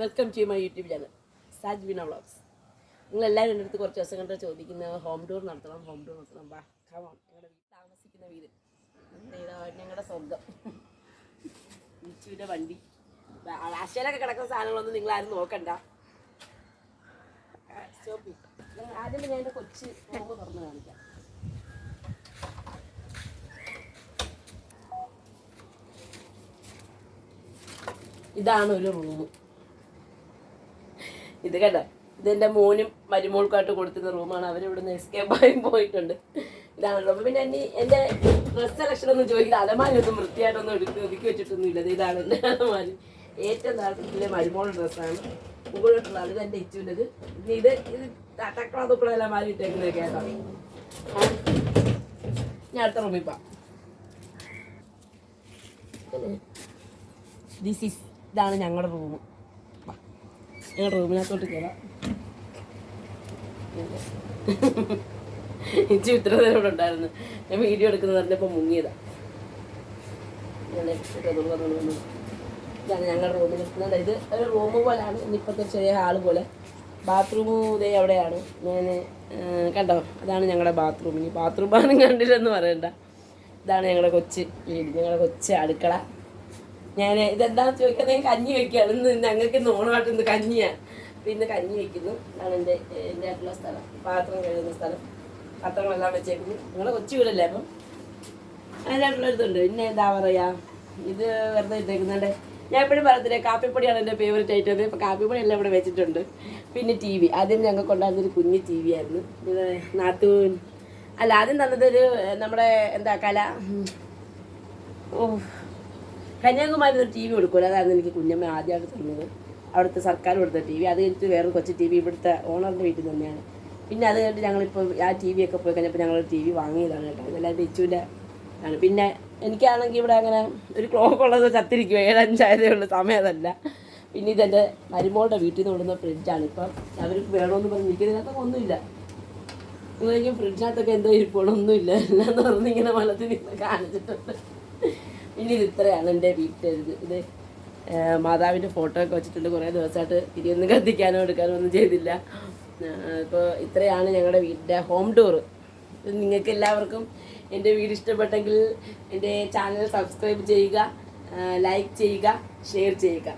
Welcome to my YouTube channel Saj vlogs നിങ്ങൾ എല്ലാവരും എന്റെ അടുത്ത് കുറച്ച് ദിവസം കണ്ട് ചോദിക്കുന്ന ഹോം ടൂർ നടത്തണം ഹോം ടൂർ നടത്തണം. ബാ കമോൺ ഞങ്ങളുടെ വീട് താമസിക്കുന്ന വീട്. ഞങ്ങളുടെ സ്വന്തം മിച്ചുവിന്റെ വണ്ടി. ആശയിലൊക്കെ കിടക്കുന്ന സാധനങ്ങളൊന്നും നിങ്ങൾ ആരും നോക്കണ്ട സ്റ്റോപ്പ് ആദ്യം ഞാൻ എന്റെ കൊച്ച് റൂം തുറന്ന് കാണിക്കാം. ഇതാണ് ഒരു റൂം ഇത് കണ്ട. ഇതെന്റെ മോനും മരുമോൾക്കായിട്ട് കൊടുത്തിരുന്ന റൂമാണ് അവർ ഇവിടുന്ന് എസ്കേപ്പ് ആയി പോയിട്ടുണ്ട്. ഇതാണ് റൂം പിന്നെ എന്നെ എന്റെ ഡ്രസ് സെലക്ഷൻ ഒന്നും ചോദിക്കില്ല. അലമാരൊന്നും വൃത്തിയായിട്ടൊന്നും എടുത്ത് ഒതുക്കി വെച്ചിട്ടൊന്നും ഇല്ല ദേ ഇതാണ് എന്റെ അലമാരി. ഏറ്റവും താല്പര്യത്തിലെ മരുമോളുടെ ഡ്രസ്സാണ് മുകളിട്ടുള്ള അത് എന്റെ ഇച്ചുവിന്റെത് ഇത് ഇത് തക്കള തുക്കള അലമാരി ഇട്ടേക്കുന്നത് കേട്ടോ ഞാൻ അടുത്ത റൂമിൽ പാ ദിസ് ഇസ് ഇതാണ് ഞങ്ങളുടെ റൂം ഞങ്ങളുടെ റൂമിനകത്തോട്ട് കയറാം ഇച്ചി ഇത്ര നേരം ഇവിടെ ഉണ്ടായിരുന്നു. ഞാൻ വീഡിയോ എടുക്കുന്നത് പറഞ്ഞപ്പോൾ മുങ്ങിയതാ. ഞാൻ. ഇതാണ് ഞങ്ങളുടെ റൂമിൽ നിൽക്കുന്നത്. ഇത് ഒരു റൂം പോലെയാണ് ഇന്നിപ്പോഴത്തെ ചെറിയ ഹാൾ പോലെ. ബാത്റൂം ഇതേ അവിടെയാണ്. ഞാൻ കണ്ടോ അതാണ് ഞങ്ങളുടെ ബാത്റൂം ഇനി ബാത്റൂം ആണെന്ന് കണ്ടില്ലെന്ന് പറയണ്ട. ഇതാണ് ഞങ്ങളുടെ കൊച്ച് വീട്. ഞങ്ങളുടെ കൊച്ച് അടുക്കള. ഞാൻ ഇതെന്താ ചോദിക്കാൻ ഞാൻ കഞ്ഞി വെക്കുകയാണ് ഇന്ന് ഞങ്ങൾക്ക് നോണമായിട്ട് ഇന്ന് കഞ്ഞിയാണ് അപ്പം ഇന്ന് കഞ്ഞി വെക്കുന്നു. അതാണ് എന്റെ എന്റെ ആയിട്ടുള്ള സ്ഥലം. പാത്രം കഴുകുന്ന സ്ഥലം. പാത്രങ്ങളെല്ലാം വെച്ചേക്കുന്നു. നിങ്ങളെ കൊച്ചു വീടല്ലേ അപ്പം? അതിനായിട്ടുള്ള ഇതുണ്ട് പിന്നെ എന്താ പറയുക ഇത് വെറുതെ ഇട്ടേക്കുന്നുണ്ട് ഞാൻ എപ്പോഴും പറയത്തില്ലേ കാപ്പിപ്പൊടിയാണ് എന്റെ ഫേവറേറ്റ് ഐറ്റം ഇപ്പം കാപ്പിപ്പൊടി എല്ലാം ഇവിടെ വെച്ചിട്ടുണ്ട്. പിന്നെ ടി വി ആദ്യം ഞങ്ങൾ ഉണ്ടായിരുന്നൊരു കുഞ്ഞ് ടി വി ആയിരുന്നു. ഇത് നാത്തൂൻ. അല്ല ആദ്യം തന്നതൊരു നമ്മുടെ എന്താ കല? ഓ കന്യാകുമാരി ഒരു ടി വി കൊടുക്കുമല്ലോ. അതായിരുന്നു എനിക്ക് കുഞ്ഞമ്മ ആദ്യമായിട്ട് തന്നത്. അവിടുത്തെ സർക്കാർ കൊടുത്ത ടി വി. അത് കഴിഞ്ഞിട്ട് വേറെ കൊച്ചു ടി വി ഇവിടുത്തെ ഓണറിന്റെ വീട്ടിൽ തന്നെയാണ്. പിന്നെ അത് കഴിഞ്ഞിട്ട് ഞങ്ങളിപ്പോൾ ആ ടി വി ഒക്കെ പോയി കഴിഞ്ഞപ്പോൾ ഞങ്ങൾ ടി വി വാങ്ങിയതാണ് കേട്ടോ. ഇതെല്ലാം ഇച്ചുവിന്റെ ആണ്. പിന്നെ എനിക്കാണെങ്കിൽ ഇവിടെ അങ്ങനെ ഒരു ക്ലോക്ക് ഉള്ളത് ചത്തിരിക്കും ഏഴഞ്ചായതേ ഉള്ളൂ. സമയം അതല്ല. പിന്നെ ഇതെന്റെ മരുമോളുടെ വീട്ടിൽ നിന്ന് വിടുന്ന ഫ്രിഡ്ജാണ് ഇപ്പം അവർക്ക് വേണമെന്ന് പറഞ്ഞ് എനിക്കിതിനകത്തൊക്കെ ഒന്നുമില്ല. ഫ്രിഡ്ജിനകത്തൊക്കെ എന്തോ ഇരിപ്പുകളൊന്നുമില്ല എല്ലാം പറഞ്ഞ് ഇങ്ങനെ വലത്തിൽ നിന്ന് കാണിച്ചിട്ടുണ്ട്. ഇനി ഇത് ഇത്രയാണ് എന്റെ വീട്ടിലത് ഇത്. മാതാവിന്റെ ഫോട്ടോ ഒക്കെ വെച്ചിട്ടുണ്ട്. കുറേ ദിവസമായിട്ട് തിരിയൊന്നും കത്തിക്കാനോ എടുക്കാനോ ഒന്നും ചെയ്തില്ല. ഇപ്പോൾ ഇത്രയാണ് ഞങ്ങളുടെ വീടിന്റെ ഹോം ടൂർ നിങ്ങൾക്ക് എല്ലാവർക്കും എന്റെ വീട് ഇഷ്ടപ്പെട്ടെങ്കിൽ എന്റെ ചാനൽ സബ്സ്ക്രൈബ് ചെയ്യുക ലൈക്ക് ചെയ്യുക ഷെയർ ചെയ്യുക.